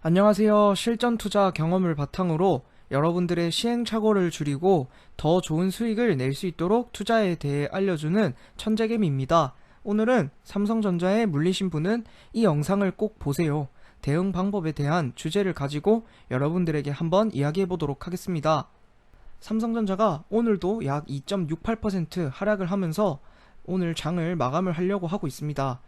안녕하세요. 실전 투자 경험을 바탕으로 여러분들의 시행착오를 줄이고 더 좋은 수익을 낼 수 있도록 투자에 대해 알려주는 천재개미입니다. 오늘은 삼성전자에 물리신 분은 이 영상을 꼭 보세요. 대응 방법에 대한 주제를 가지고 여러분들에게 한번 이야기해 보도록 하겠습니다. 삼성전자가 오늘도 약 2.68% 하락을 하면서 오늘 장을 마감을 하려고 하고 있습니다.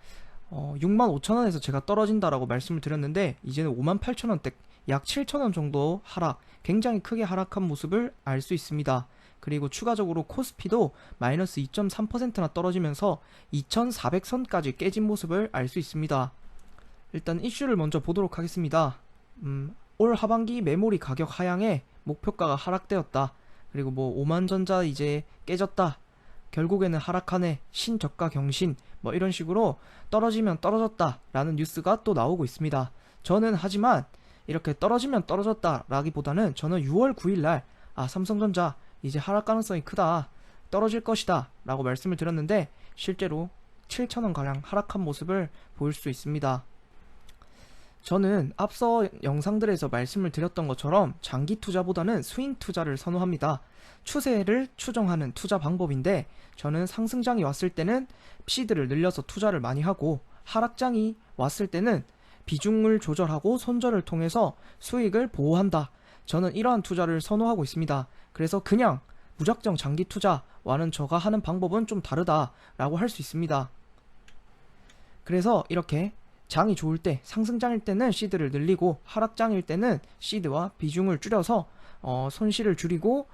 어, 65,000원에서 제가 떨어진다라고 말씀을 드렸는데 이제는 58,000원대 약 7,000원 정도 하락 굉장히 크게 하락한 모습을 알 수 있습니다. 그리고 추가적으로 코스피도 마이너스 2.3%나 떨어지면서 2,400선까지 깨진 모습을 알 수 있습니다. 일단 이슈를 먼저 보도록 하겠습니다. 음, 올 하반기 메모리 가격 하향에 목표가가 하락되었다. 그리고 뭐 오만전자 이제 깨졌다. 결국에는 하락하네. 신저가 경신. 뭐 이런 식으로 떨어지면 떨어졌다 라는 뉴스가 또 나오고 있습니다. 저는 하지만 이렇게 떨어지면 떨어졌다 라기보다는 저는 6월 9일 날 아, 삼성전자 이제 하락 가능성이 크다. 떨어질 것이다. 라고 말씀을 드렸는데 실제로 7천원 가량 하락한 모습을 보일 수 있습니다. 저는 앞서 영상들에서 말씀을 드렸던 것처럼 장기 투자보다는 스윙 투자를 선호합니다. 추세를 추정하는 투자 방법인데 저는 상승장이 왔을 때는 시드를 늘려서 투자를 많이 하고 하락장이 왔을 때는 비중을 조절하고 손절을 통해서 수익을 보호한다. 저는 이러한 투자를 선호하고 있습니다. 그래서 그냥 무작정 장기 투자와는 저가 하는 방법은 좀 다르다라고 할 수 있습니다. 그래서 이렇게 장이 좋을 때 상승장일 때는 시드를 늘리고 하락장일 때는 시드와 비중을 줄여서 어, 손실을 줄이고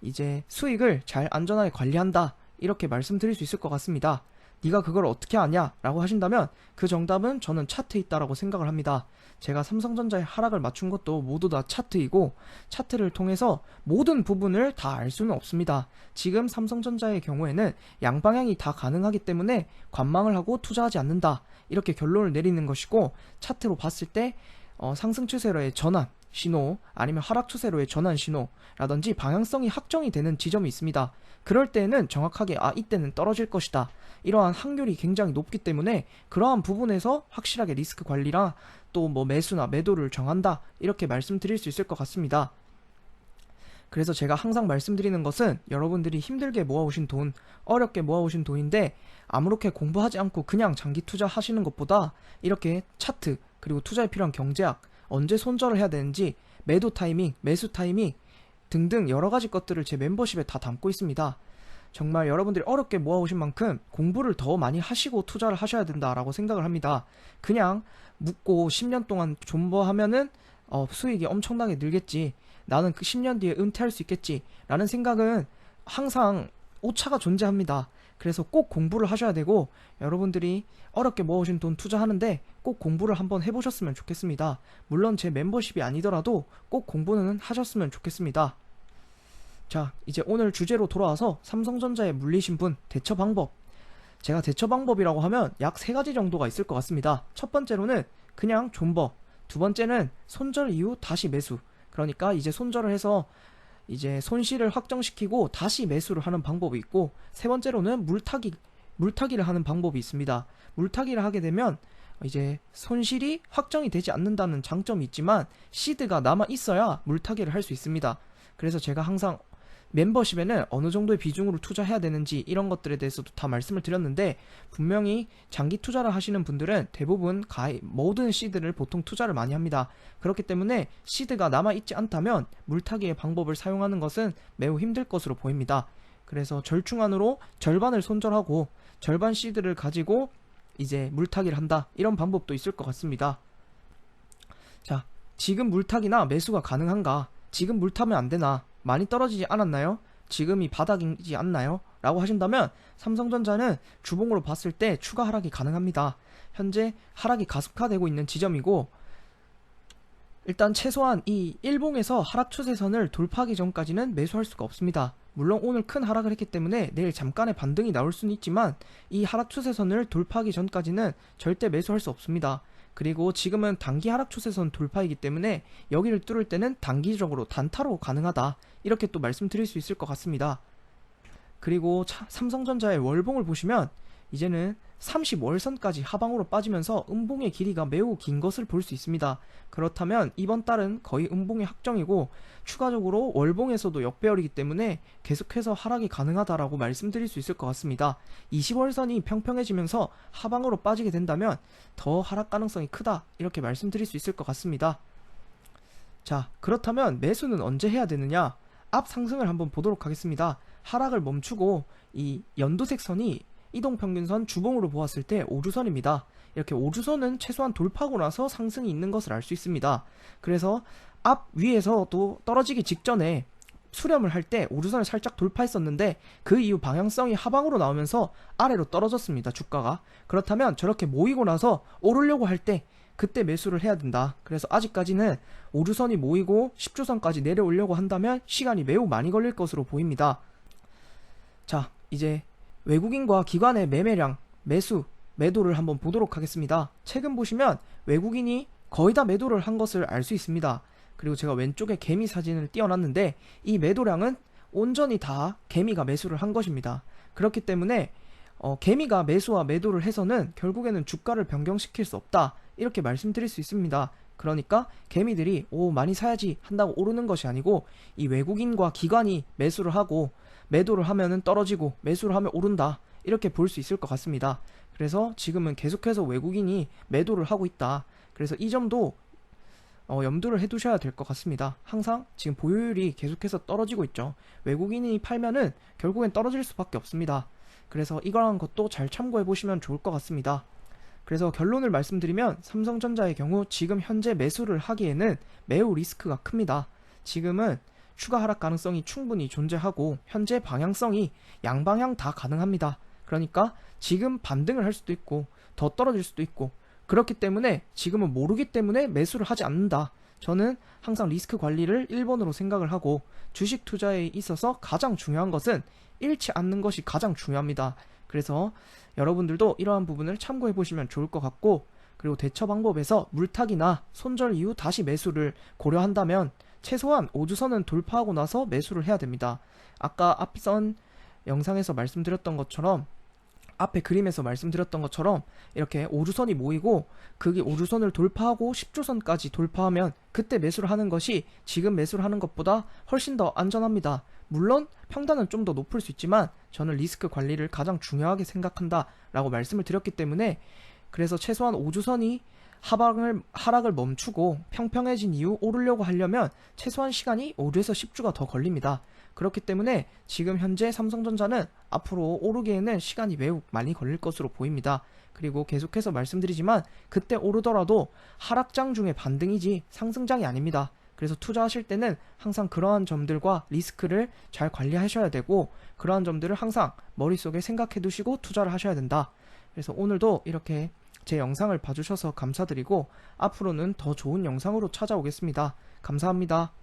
이제 수익을 잘 안전하게 관리한다 이렇게 말씀드릴 수 있을 것 같습니다. 네가 그걸 어떻게 아냐? 라고 하신다면 그 정답은 저는 차트에 있다라고 생각을 합니다. 제가 삼성전자의 하락을 맞춘 것도 모두 다 차트이고 차트를 통해서 모든 부분을 다 알 수는 없습니다. 지금 삼성전자의 경우에는 양방향이 다 가능하기 때문에 관망을 하고 투자하지 않는다. 이렇게 결론을 내리는 것이고 차트로 봤을 때 어, 상승 추세로의 전환 신호 아니면 하락 추세로의 전환 신호라든지 방향성이 확정이 되는 지점이 있습니다. 그럴 때는 정확하게 아 이때는 떨어질 것이다. 이러한 확률이 굉장히 높기 때문에 그러한 부분에서 확실하게 리스크 관리랑 또 뭐 매수나 매도를 정한다. 이렇게 말씀드릴 수 있을 것 같습니다. 그래서 제가 항상 말씀드리는 것은 여러분들이 힘들게 모아오신 돈, 어렵게 모아오신 돈인데 아무렇게 공부하지 않고 그냥 장기 투자하시는 것보다 이렇게 차트, 그리고 투자에 필요한 경제학, 언제 손절을 해야 되는지, 매도 타이밍, 매수 타이밍 등등 여러 가지 것들을 제 멤버십에 다 담고 있습니다. 정말 여러분들이 어렵게 모아오신 만큼 공부를 더 많이 하시고 투자를 하셔야 된다라고 생각을 합니다. 그냥 묻고 10년 동안 존버하면은 어, 수익이 엄청나게 늘겠지. 나는 그 10년 뒤에 은퇴할 수 있겠지. 라는 생각은 항상 오차가 존재합니다. 그래서 꼭 공부를 하셔야 되고 여러분들이 어렵게 모아오신 돈 투자하는데 꼭 공부를 한번 해보셨으면 좋겠습니다. 물론 제 멤버십이 아니더라도 꼭 공부는 하셨으면 좋겠습니다. 자, 이제 오늘 주제로 돌아와서 삼성전자에 물리신 분 대처 방법. 제가 대처 방법이라고 하면 약 세 가지 정도가 있을 것 같습니다. 첫 번째로는 그냥 존버. 두 번째는 손절 이후 다시 매수. 그러니까 이제 손절을 해서 이제 손실을 확정시키고 다시 매수를 하는 방법이 있고 세 번째로는 물타기 물타기를 하는 방법이 있습니다. 물타기를 하게 되면 이제 손실이 확정이 되지 않는다는 장점이 있지만 시드가 남아 있어야 물타기를 할 수 있습니다. 그래서 제가 항상 멤버십에는 어느 정도의 비중으로 투자해야 되는지 이런 것들에 대해서도 다 말씀을 드렸는데 분명히 장기 투자를 하시는 분들은 대부분 가입 모든 시드를 보통 투자를 많이 합니다. 그렇기 때문에 시드가 남아 있지 않다면 물타기의 방법을 사용하는 것은 매우 힘들 것으로 보입니다. 그래서 절충안으로 절반을 손절하고 절반 시드를 가지고 이제 물타기를 한다 이런 방법도 있을 것 같습니다. 자, 지금 물타기나 매수가 가능한가? 지금 물타면 안 되나? 많이 떨어지지 않았나요? 지금이 바닥이지 않나요? 라고 하신다면 삼성전자는 주봉으로 봤을 때 추가 하락이 가능합니다. 현재 하락이 가속화되고 있는 지점이고 일단 최소한 이 일봉에서 하락 추세선을 돌파하기 전까지는 매수할 수가 없습니다. 물론 오늘 큰 하락을 했기 때문에 내일 잠깐의 반등이 나올 수는 있지만 이 하락 추세선을 돌파하기 전까지는 절대 매수할 수 없습니다. 그리고 지금은 단기 하락 추세선 돌파이기 때문에 여기를 뚫을 때는 단기적으로 단타로 가능하다. 이렇게 또 말씀드릴 수 있을 것 같습니다. 그리고 차- 삼성전자의 월봉을 보시면 이제는 35월선까지 하방으로 빠지면서 음봉의 길이가 매우 긴 것을 볼 수 있습니다. 그렇다면 이번 달은 거의 음봉의 확정이고 추가적으로 월봉에서도 역배열이기 때문에 계속해서 하락이 가능하다라고 말씀드릴 수 있을 것 같습니다. 20월선이 평평해지면서 하방으로 빠지게 된다면 더 하락 가능성이 크다 이렇게 말씀드릴 수 있을 것 같습니다. 자 그렇다면 매수는 언제 해야 되느냐 앞 상승을 한번 보도록 하겠습니다. 하락을 멈추고 이 연도색 선이 이동평균선 주봉으로 보았을 때 5주선입니다. 이렇게 5주선은 최소한 돌파하고 나서 상승이 있는 것을 알 수 있습니다. 그래서 앞 위에서도 떨어지기 직전에 수렴을 할 때 5주선을 살짝 돌파했었는데 그 이후 방향성이 하방으로 나오면서 아래로 떨어졌습니다. 주가가. 그렇다면 저렇게 모이고 나서 오르려고 할 때 그때 매수를 해야 된다. 그래서 아직까지는 5주선이 모이고 10주선까지 내려오려고 한다면 시간이 매우 많이 걸릴 것으로 보입니다. 자, 이제 외국인과 기관의 매매량, 매수, 매도를 한번 보도록 하겠습니다. 최근 보시면 외국인이 거의 다 매도를 한 것을 알 수 있습니다. 그리고 제가 왼쪽에 개미 사진을 띄워놨는데 이 매도량은 온전히 다 개미가 매수를 한 것입니다. 그렇기 때문에 어, 개미가 매수와 매도를 해서는 결국에는 주가를 변경시킬 수 없다. 이렇게 말씀드릴 수 있습니다. 그러니까 개미들이 오 많이 사야지 한다고 오르는 것이 아니고 이 외국인과 기관이 매수를 하고 매도를 하면은 떨어지고 매수를 하면 오른다. 이렇게 볼 수 있을 것 같습니다. 그래서 지금은 계속해서 외국인이 매도를 하고 있다. 그래서 이 점도 어, 염두를 해두셔야 될 것 같습니다. 항상 지금 보유율이 계속해서 떨어지고 있죠. 외국인이 팔면은 결국엔 떨어질 수밖에 없습니다. 그래서 이러한 것도 잘 참고해 보시면 좋을 것 같습니다. 그래서 결론을 말씀드리면 삼성전자의 경우 지금 현재 매수를 하기에는 매우 리스크가 큽니다. 지금은 추가 하락 가능성이 충분히 존재하고 현재 방향성이 양방향 다 가능합니다. 그러니까 지금 반등을 할 수도 있고 더 떨어질 수도 있고 그렇기 때문에 지금은 모르기 때문에 매수를 하지 않는다. 저는 항상 리스크 관리를 1번으로 생각을 하고 주식 투자에 있어서 가장 중요한 것은 잃지 않는 것이 가장 중요합니다. 그래서 여러분들도 이러한 부분을 참고해 보시면 좋을 것 같고 그리고 대처 방법에서 물타기나 손절 이후 다시 매수를 고려한다면 최소한 5주선은 돌파하고 나서 매수를 해야 됩니다. 아까 앞선 영상에서 말씀드렸던 것처럼 앞에 그림에서 말씀드렸던 것처럼 이렇게 5주선이 모이고 그게 5주선을 돌파하고 10주선까지 돌파하면 그때 매수를 하는 것이 지금 매수를 하는 것보다 훨씬 더 안전합니다. 물론 평단은 좀 더 높을 수 있지만 저는 리스크 관리를 가장 중요하게 생각한다 라고 말씀을 드렸기 때문에 그래서 최소한 5주선이 하방을 하락을 멈추고 평평해진 이후 오르려고 하려면 최소한 시간이 5주에서 10주가 더 걸립니다. 그렇기 때문에 지금 현재 삼성전자는 앞으로 오르기에는 시간이 매우 많이 걸릴 것으로 보입니다. 그리고 계속해서 말씀드리지만 그때 오르더라도 하락장 중에 반등이지 상승장이 아닙니다. 그래서 투자하실 때는 항상 그러한 점들과 리스크를 잘 관리하셔야 되고 그러한 점들을 항상 머릿속에 생각해 두시고 투자를 하셔야 된다. 그래서 오늘도 이렇게 제 영상을 봐주셔서 감사드리고 앞으로는 더 좋은 영상으로 찾아오겠습니다. 감사합니다.